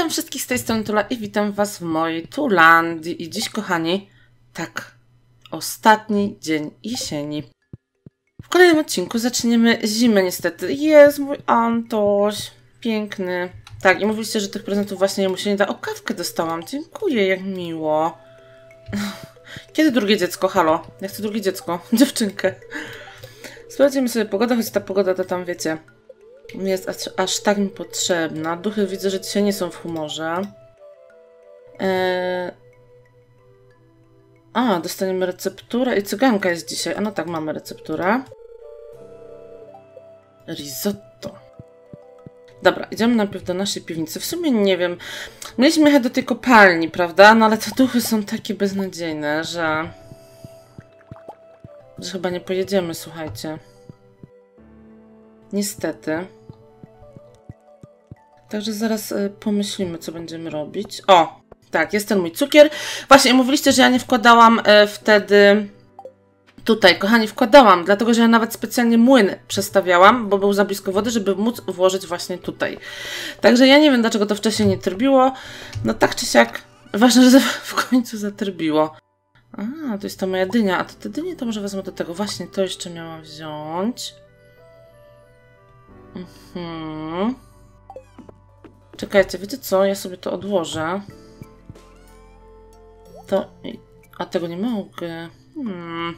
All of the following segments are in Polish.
Witam wszystkich z tej strony Tula i witam Was w mojej Tulandii. I dziś, kochani, tak, ostatni dzień jesieni. W kolejnym odcinku zaczniemy zimę niestety. Jest mój Antoś, piękny. Tak, i mówiliście, że tych prezentów właśnie mu się nie da. O, kawkę dostałam, dziękuję, jak miło. Kiedy drugie dziecko? Halo, ja chcę drugie dziecko, dziewczynkę. Sprawdzimy sobie pogodę, choć ta pogoda to tam wiecie jest aż, aż tak mi potrzebna. Duchy widzę, że dzisiaj nie są w humorze. Eee... A, dostaniemy recepturę i cyganka jest dzisiaj. A no tak, mamy recepturę. Risotto. Dobra, idziemy najpierw do naszej piwnicy. W sumie nie wiem. Mieliśmy jechać do tej kopalni, prawda? No ale te duchy są takie beznadziejne, że... Że chyba nie pojedziemy, słuchajcie. Niestety. Także zaraz y, pomyślimy, co będziemy robić. O, tak, jest ten mój cukier. Właśnie, mówiliście, że ja nie wkładałam y, wtedy tutaj. Kochani, wkładałam, dlatego, że ja nawet specjalnie młyn przestawiałam, bo był za blisko wody, żeby móc włożyć właśnie tutaj. Także ja nie wiem, dlaczego to wcześniej nie trybiło. No tak czy siak, ważne, że w końcu zatrybiło. A, to jest ta moja dynia. A to te dynie to może wezmę do tego. Właśnie, to jeszcze miałam wziąć. Mhm. Czekajcie, wiecie co? Ja sobie to odłożę. To... A tego nie mogę. Hmm.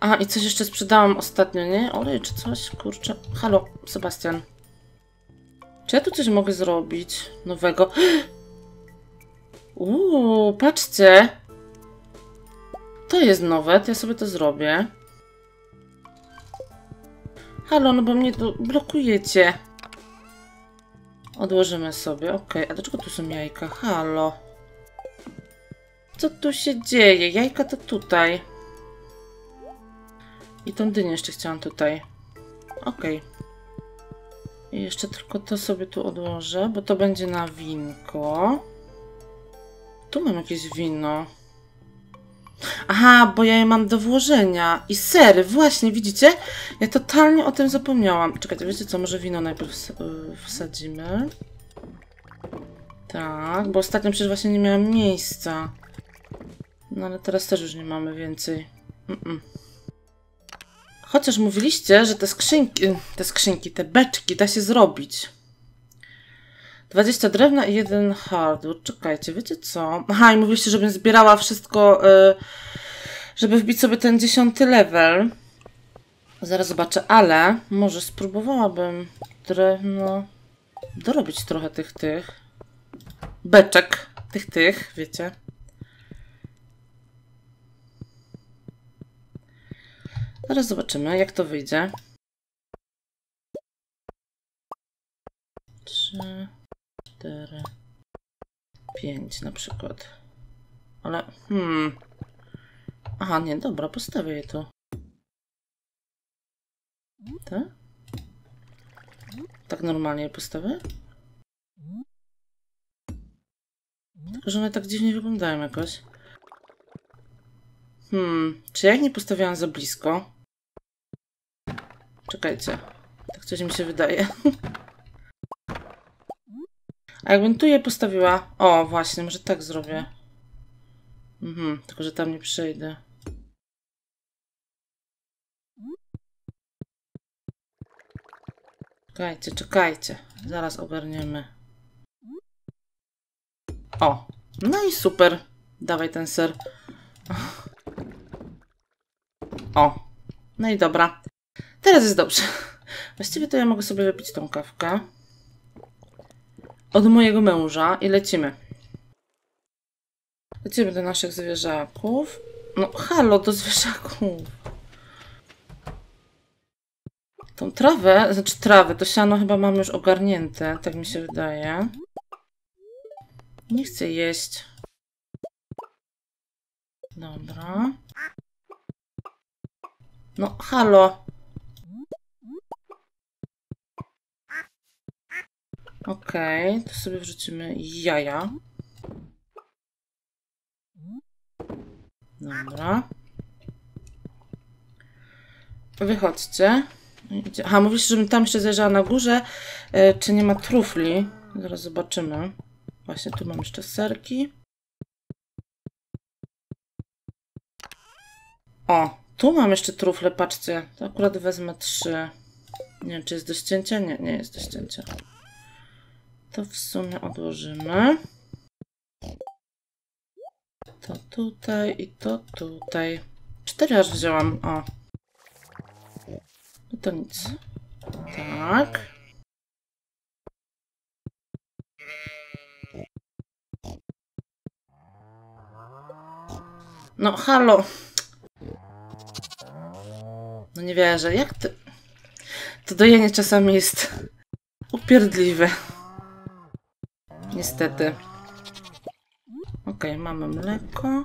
A, i coś jeszcze sprzedałam ostatnio, nie? Olej czy coś? Kurczę. Halo, Sebastian. Czy ja tu coś mogę zrobić nowego? Uuu, patrzcie! To jest nowe, to ja sobie to zrobię. Halo, no bo mnie tu blokujecie. Odłożymy sobie, ok. A dlaczego tu są jajka? Halo. Co tu się dzieje? Jajka to tutaj. I tą dynię jeszcze chciałam tutaj. Ok. I jeszcze tylko to sobie tu odłożę, bo to będzie na winko. Tu mam jakieś wino. Aha, bo ja je mam do włożenia. I sery, właśnie, widzicie? Ja totalnie o tym zapomniałam. Czekajcie, wiecie co, może wino najpierw y, wsadzimy. Tak, bo ostatnio przecież właśnie nie miałam miejsca. No ale teraz też już nie mamy więcej. Mm -mm. Chociaż mówiliście, że te skrzynki, te skrzynki, te beczki da się zrobić. 20 drewna i jeden hardwood. Czekajcie, wiecie co? Aha, i mówiliście, żebym zbierała wszystko, yy, żeby wbić sobie ten dziesiąty level. Zaraz zobaczę, ale może spróbowałabym drewno dorobić trochę tych, tych beczek, tych, tych, wiecie. Zaraz zobaczymy, jak to wyjdzie. Trzy cztery, pięć na przykład. Ale, hmm. Aha, nie, dobra, postawię je tu. Tak? Tak normalnie je postawię? Tylko, że one tak dziwnie wyglądają jakoś. Hmm, czy ja ich nie postawiałam za blisko? Czekajcie. Tak coś mi się wydaje. A jakbym tu je postawiła... O, właśnie, może tak zrobię. Mhm, tylko że tam nie przejdę. Czekajcie, czekajcie. Zaraz ogarniemy. O, no i super. Dawaj ten ser. O, no i dobra. Teraz jest dobrze. Właściwie to ja mogę sobie wypić tą kawkę od mojego męża i lecimy. Lecimy do naszych zwierzaków. No, halo, do zwierzaków. Tą trawę, znaczy trawę, to siano chyba mam już ogarnięte, tak mi się wydaje. Nie chcę jeść. Dobra. No, halo. Okej, okay, to sobie wrzucimy jaja. Dobra. Wychodźcie. Idzie- Aha, mówisz, żebym tam jeszcze zajrzała na górze, e, czy nie ma trufli. Zaraz zobaczymy. Właśnie tu mam jeszcze serki. O, tu mam jeszcze trufle, patrzcie. To akurat wezmę trzy. Nie wiem, czy jest do ścięcia? Nie, nie jest do ścięcia. To w sumie odłożymy. To tutaj i to tutaj. Cztery aż wzięłam. O. No to nic. Tak. No, halo. No nie wierzę. Jak ty... To dojenie czasami jest upierdliwe. Niestety. Okej, mamy mleko.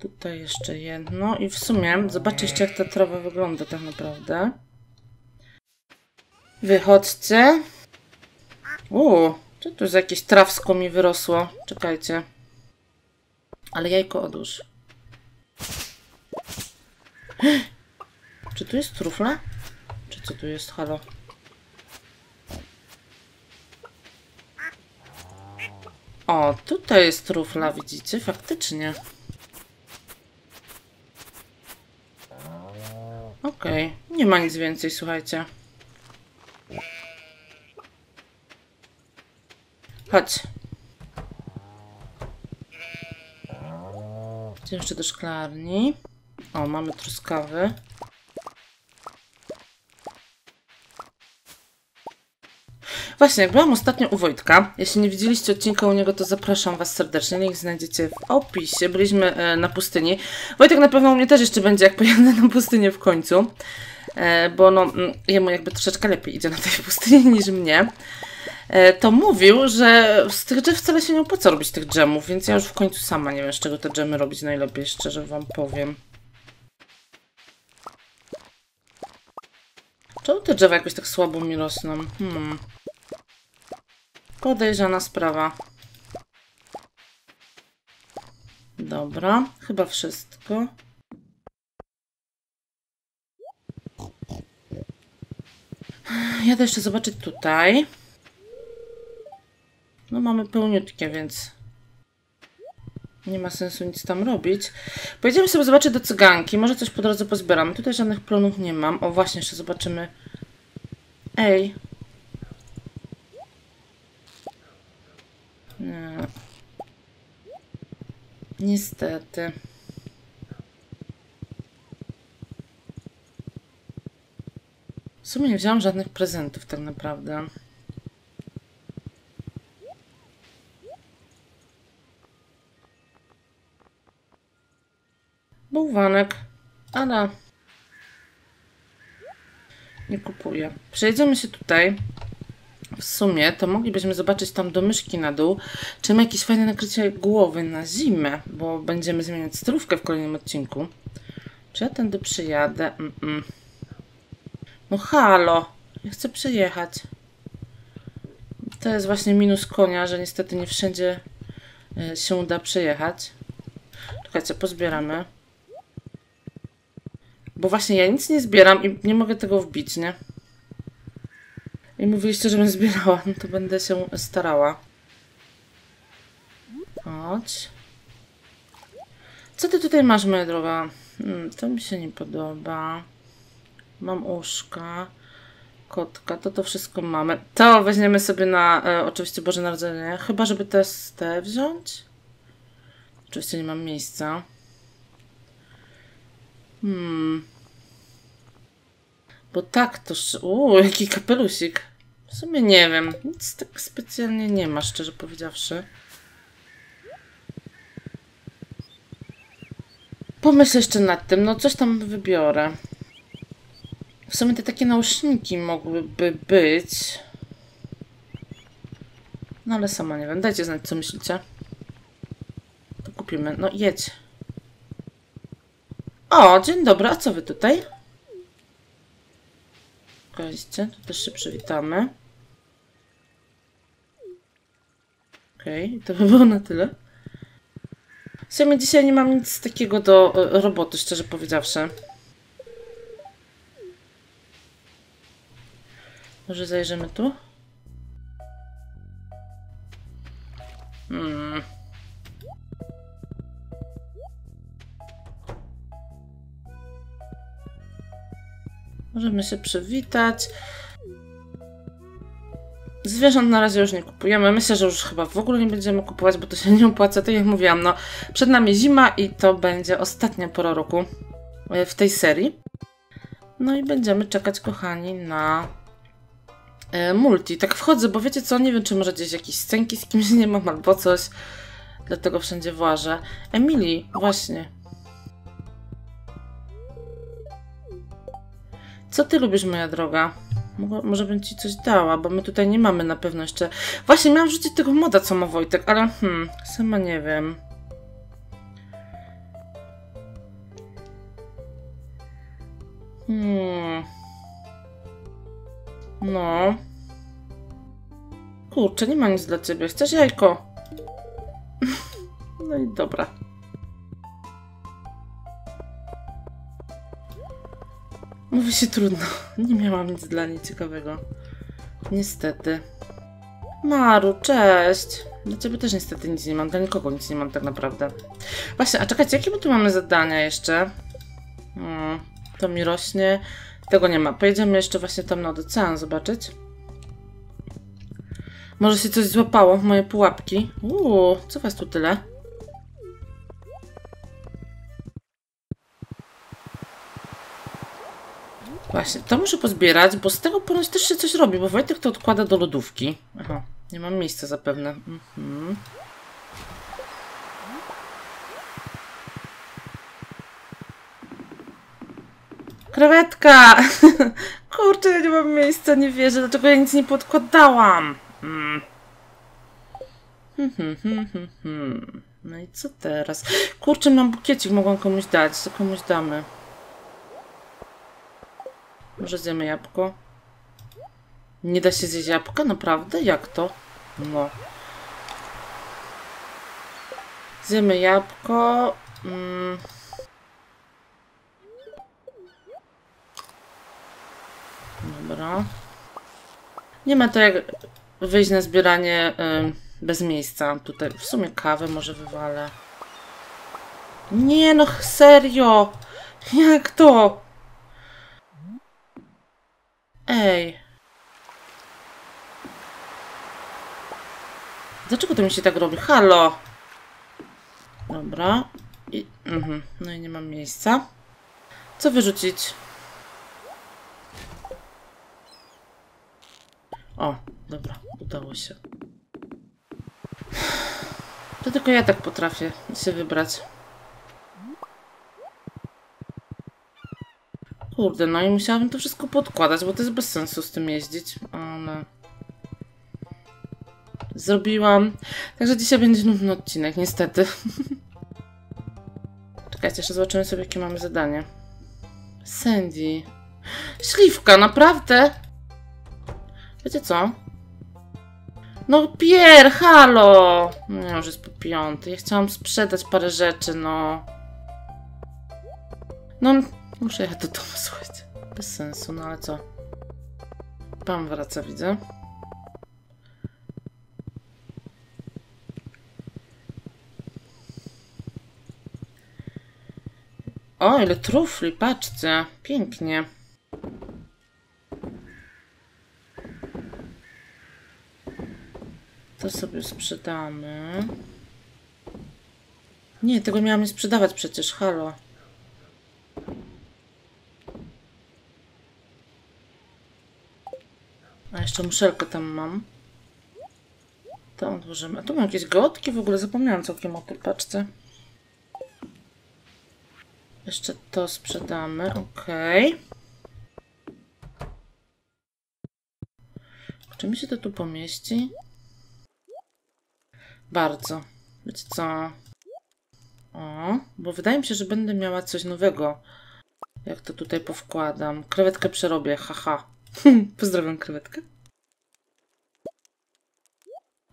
Tutaj jeszcze jedno. I w sumie, zobaczcie jeszcze jak ta trawa wygląda tak naprawdę. Wychodźcie. Uuu, co tu za jakieś trawsko mi wyrosło? Czekajcie. Ale jajko odłóż. Czy tu jest trufla? Czy co tu jest? Halo? O, tutaj jest trufla, widzicie? Faktycznie. Okej, nie ma nic więcej, słuchajcie. Chodź. Jeszcze do szklarni. O, mamy truskawy. Właśnie, byłam ostatnio u Wojtka, jeśli nie widzieliście odcinka u niego, to zapraszam Was serdecznie, link znajdziecie w opisie. Byliśmy e, na pustyni. Wojtek na pewno u mnie też jeszcze będzie, jak pojadę na pustynię w końcu, e, bo no, mm, jemu jakby troszeczkę lepiej idzie na tej pustyni niż mnie. E, to mówił, że z tych drzew wcale się nie opłaca robić tych dżemów, więc ja już w końcu sama nie wiem, z czego te dżemy robić najlepiej, szczerze Wam powiem. Czemu te drzewa jakoś tak słabo mi rosną? Hmm. Podejrzana sprawa. Dobra, chyba wszystko. Jadę jeszcze zobaczyć tutaj. No mamy pełniutkie, więc nie ma sensu nic tam robić. Pojedziemy sobie zobaczyć do cyganki. Może coś po drodze pozbieram. Tutaj żadnych plonów nie mam. O, właśnie, jeszcze zobaczymy. Ej. Nie. Niestety. W sumie nie wziąłam żadnych prezentów tak naprawdę. Bałwanek. Ale nie kupuję. Przejedziemy się tutaj. W sumie to moglibyśmy zobaczyć tam do myszki na dół, czy ma jakieś fajne nakrycie głowy na zimę, bo będziemy zmieniać stylówkę w kolejnym odcinku. Czy ja tędy przyjadę? Mm -mm. No halo, ja chcę przyjechać. To jest właśnie minus konia, że niestety nie wszędzie e, się uda przejechać. Czekajcie, pozbieramy. Bo właśnie ja nic nie zbieram i nie mogę tego wbić, nie? I mówiliście, żebym zbierała, no to będę się starała. Chodź. Co ty tutaj masz, moja droga? Hmm, to mi się nie podoba. Mam uszka. Kotka, to to wszystko mamy. To weźmiemy sobie na e, oczywiście Boże Narodzenie. Chyba, żeby te, te wziąć. Oczywiście nie mam miejsca. Hmm. Bo tak to... Uuu, jaki kapelusik. W sumie nie wiem. Nic tak specjalnie nie ma, szczerze powiedziawszy. Pomyślę jeszcze nad tym. No coś tam wybiorę. W sumie te takie nauszniki mogłyby być. No ale sama nie wiem. Dajcie znać, co myślicie. To kupimy. No jedź. O, dzień dobry. A co wy tutaj? Pokażcie. Tu też się przywitamy. Okej, okay, to by było na tyle. W sumie dzisiaj nie mam nic takiego do e, roboty, szczerze powiedziawszy. Może zajrzymy tu? Hmm. Możemy się przywitać. Zwierząt na razie już nie kupujemy. Myślę, że już chyba w ogóle nie będziemy kupować, bo to się nie opłaca. Tak jak mówiłam, no przed nami zima i to będzie ostatnia pora roku e, w tej serii. No i będziemy czekać, kochani, na e, multi. Tak wchodzę, bo wiecie co, nie wiem, czy może gdzieś jakieś scenki z kimś nie mam albo coś. Dlatego wszędzie włażę. Emily, właśnie. Co ty lubisz, moja droga? Może bym ci coś dała, bo my tutaj nie mamy na pewno jeszcze... Właśnie, miałam rzucić tego moda, co ma Wojtek, ale hmm, sama nie wiem. Hmm. No. Kurczę, nie ma nic dla ciebie. Chcesz jajko? no i dobra. Mówi się trudno. Nie miałam nic dla niej ciekawego. Niestety. Maru, cześć. Dla ciebie też niestety nic nie mam. Dla nikogo nic nie mam tak naprawdę. Właśnie, a czekajcie, jakie my tu mamy zadania jeszcze? Hmm, to mi rośnie. Tego nie ma. Pojedziemy jeszcze właśnie tam nad ocean zobaczyć. Może się coś złapało w moje pułapki. Uuu, co was tu tyle? Właśnie, to muszę pozbierać, bo z tego ponoć też się coś robi, bo Wojtek to odkłada do lodówki. Aha, nie mam miejsca zapewne. Mhm. Krewetka! Kurczę, ja nie mam miejsca, nie wierzę, dlaczego ja nic nie podkładałam. Mm. Hmm. No i co teraz? Kurczę, mam bukiecik, mogłam komuś dać, co komuś damy. Może zjemy jabłko? Nie da się zjeść jabłka? Naprawdę? Jak to? No. Zjemy jabłko. Mm. Dobra. Nie ma to jak wyjść na zbieranie y, bez miejsca. Tutaj w sumie kawę może wywalę. Nie no, serio! Jak to? Ej. Dlaczego to mi się tak robi? Halo! Dobra. I, mhm. No i nie mam miejsca. Co wyrzucić? O, dobra, udało się. To tylko ja tak potrafię się wybrać. Kurde, no i musiałabym to wszystko podkładać, bo to jest bez sensu z tym jeździć. Ale... Zrobiłam. Także dzisiaj będzie nudny odcinek, niestety. Czekajcie, jeszcze zobaczymy sobie, jakie mamy zadanie. Sandy. Śliwka, naprawdę? Wiecie co? No Pier, halo! No już jest po piąty. Ja chciałam sprzedać parę rzeczy, no. No, muszę jechać do domu, słuchajcie. Bez sensu, no ale co? Pan wraca, widzę. O, ile trufli, patrzcie. Pięknie. To sobie sprzedamy. Nie, tego miałam nie sprzedawać przecież, halo. Jeszcze muszelkę tam mam. To odłożymy. A tu mam jakieś gotki, w ogóle zapomniałam całkiem o tym, patrzcie. Jeszcze to sprzedamy, okej. Okay. Czy mi się to tu pomieści? Bardzo. Wiecie co? O, bo wydaje mi się, że będę miała coś nowego. Jak to tutaj powkładam. Krewetkę przerobię, haha. Pozdrawiam krewetkę.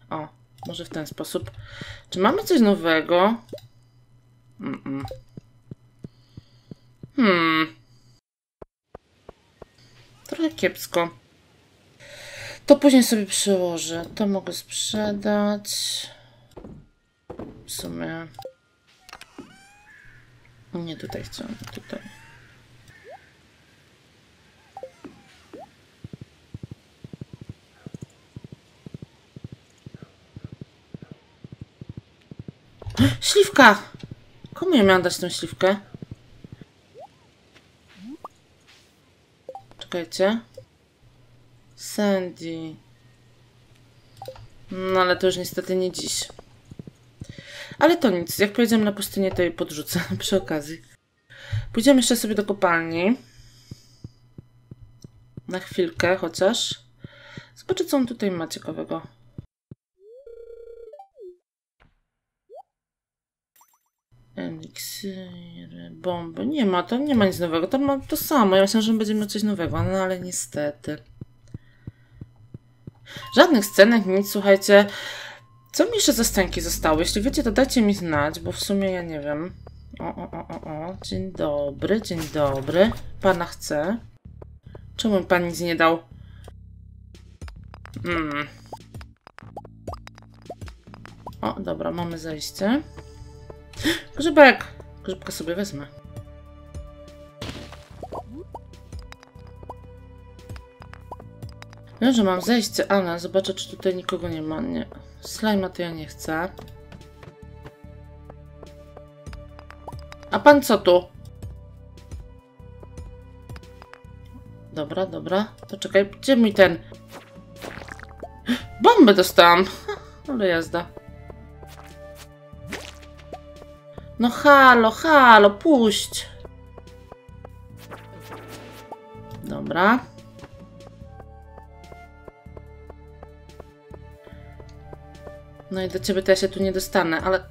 O, może w ten sposób. Czy mamy coś nowego? Mm -mm. Hmm. Trochę kiepsko. To później sobie przełożę. To mogę sprzedać. W sumie... Nie tutaj chciałam, tutaj. Śliwka! Komu ja miałam dać tę śliwkę? Czekajcie. Sandy. No ale to już niestety nie dziś. Ale to nic. Jak pojedziemy na pustynię, to jej podrzucę przy okazji. Pójdziemy jeszcze sobie do kopalni. Na chwilkę chociaż. Zobaczę, co on tutaj ma ciekawego. Eliksiry, bomby. Nie ma, tam nie ma nic nowego. Tam ma to samo. Ja myślałam, że będzie miał coś nowego, no ale niestety. Żadnych scenek, nic, słuchajcie. Co mi jeszcze za scenki zostały? Jeśli wiecie, to dajcie mi znać, bo w sumie ja nie wiem. O, o, o, o, o. Dzień dobry, dzień dobry. Pana chce. Czemu pan nic nie dał? Hmm. O, dobra, mamy zejście. Grzybek! Grzybka sobie wezmę. Wiem, że mam zejście, ale zobaczę, czy tutaj nikogo nie ma. Nie. Slajma to ja nie chcę. A pan co tu? Dobra, dobra. To czekaj, gdzie mi ten... Bombę dostałam! Ale jazda. No halo, halo, puść! Dobra. No i do ciebie to ja się tu nie dostanę, ale...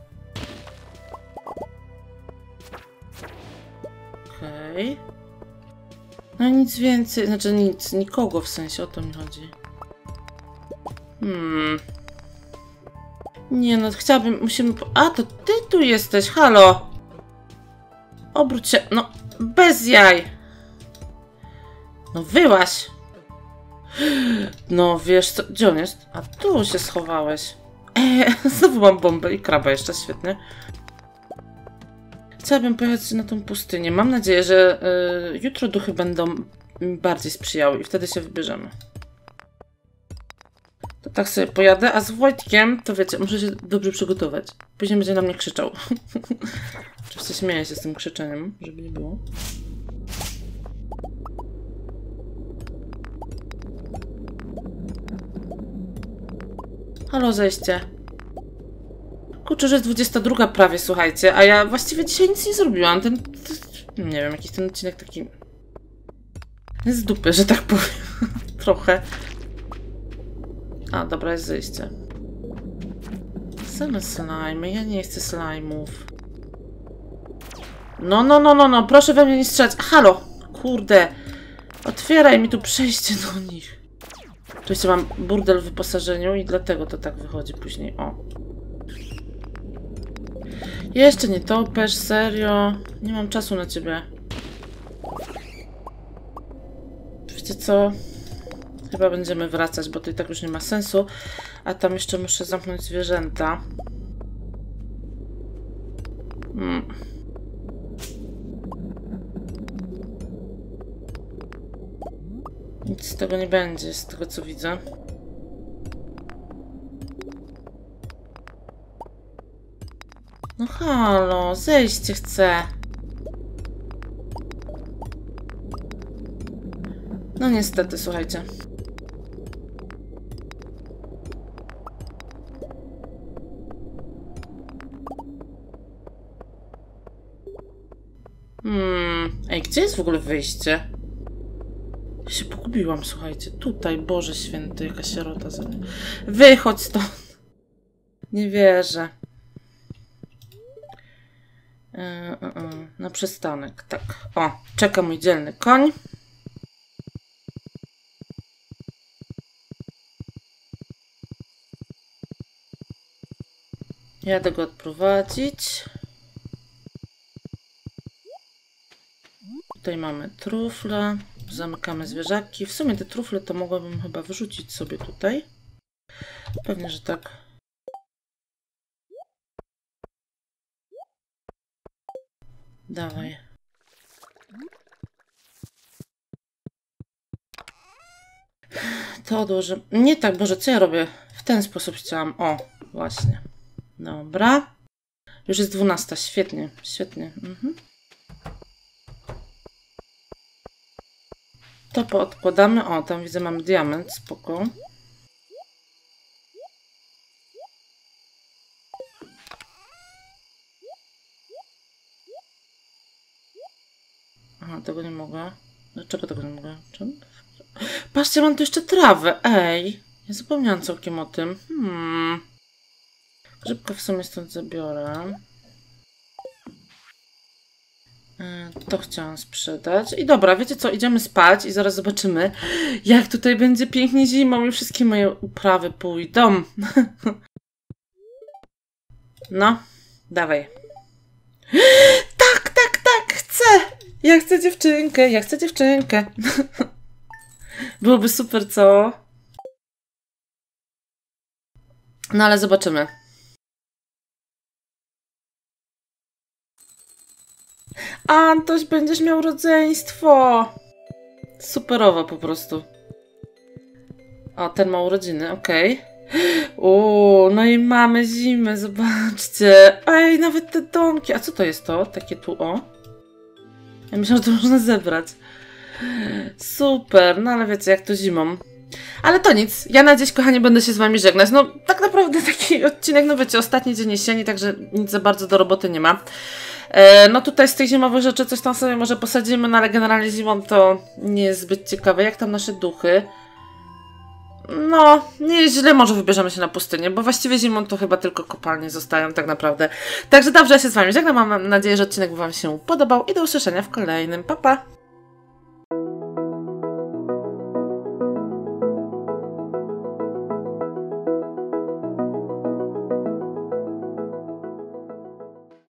Okej. Okay. No i nic więcej, znaczy nic, nikogo w sensie, o to mi chodzi. Hmm. Nie no, chciałabym, musimy... A, to ty tu jesteś, halo! Obróć się, no, bez jaj! No wyłaś! No wiesz co, gdzie on jest? A tu się schowałeś. Eee, znowu mam bombę i kraba jeszcze, świetnie. Chciałabym pojechać na tą pustynię. Mam nadzieję, że y, jutro duchy będą bardziej sprzyjały i wtedy się wybierzemy. Tak sobie pojadę, a z Wojtkiem, to wiecie, muszę się dobrze przygotować. Później będzie na mnie krzyczał. Oczywiście śmieję się z tym krzyczeniem, żeby nie było. Halo, zejście. Kurczę, że jest 22 prawie, słuchajcie, a ja właściwie dzisiaj nic nie zrobiłam. Ten, ten nie wiem, jakiś ten odcinek taki... Z dupy, że tak powiem. Trochę. A, dobra, jest zejście. Same slime, ja nie chcę slime'ów. No, no, no, no, no, proszę we mnie nie strzelać. Halo! Kurde. Otwieraj mi tu przejście do nich. Oczywiście mam burdel w wyposażeniu i dlatego to tak wychodzi później. O. Jeszcze nie topesz, serio. Nie mam czasu na ciebie. Wiecie co? Chyba będziemy wracać, bo to i tak już nie ma sensu. A tam jeszcze muszę zamknąć zwierzęta. Hmm. Nic z tego nie będzie, z tego co widzę. No halo, zejście chcę. No niestety, słuchajcie. Hmm, ej, gdzie jest w ogóle wyjście? Ja się pogubiłam, słuchajcie. Tutaj, Boże Święty, jaka sierota. Wychodź stąd. Nie wierzę. Yy, yy, na przystanek, tak. O, czeka mój dzielny koń. Jadę go odprowadzić. Tutaj mamy trufle. Zamykamy zwierzaki. W sumie te trufle to mogłabym chyba wyrzucić sobie tutaj. Pewnie, że tak. Dawaj. To odłożę. Nie tak, Boże, co ja robię? W ten sposób chciałam. O, właśnie. Dobra. Już jest 12. Świetnie, świetnie. Mhm. To poodkładamy. O, tam widzę, mamy diament. Spoko. Aha, tego nie mogę. Dlaczego tego nie mogę? Czym? Patrzcie, mam tu jeszcze trawę. Ej, ja zapomniałam całkiem o tym. Hmm. Grzybkę w sumie stąd zabiorę. E, To chciałam sprzedać. I dobra, wiecie co, idziemy spać i zaraz zobaczymy, jak tutaj będzie pięknie zimą i wszystkie moje uprawy pójdą. No, dawaj. Tak, tak, tak, chcę! Ja chcę dziewczynkę, ja chcę dziewczynkę. Byłoby super, co? No ale zobaczymy. Antoś, będziesz miał rodzeństwo! Superowo po prostu. O, ten ma urodziny, okej. O, no i mamy zimę, zobaczcie. Ej, nawet te domki. A co to jest to? Takie tu, o. Ja myślałam, że to można zebrać. Super, no ale wiecie, jak to zimą. Ale to nic, ja na dziś, kochani, będę się z wami żegnać. No, tak naprawdę taki odcinek, no wiecie, ostatni dzień jesieni, także nic za bardzo do roboty nie ma. E, no tutaj z tych zimowych rzeczy coś tam sobie może posadzimy, no ale generalnie zimą to nie jest zbyt ciekawe. Jak tam nasze duchy? No, nie jest źle, może wybierzemy się na pustynię, bo właściwie zimą to chyba tylko kopalnie zostają tak naprawdę. Także dobrze, ja się z wami żegnam, mam nadzieję, że odcinek wam się podobał i do usłyszenia w kolejnym. Pa, pa!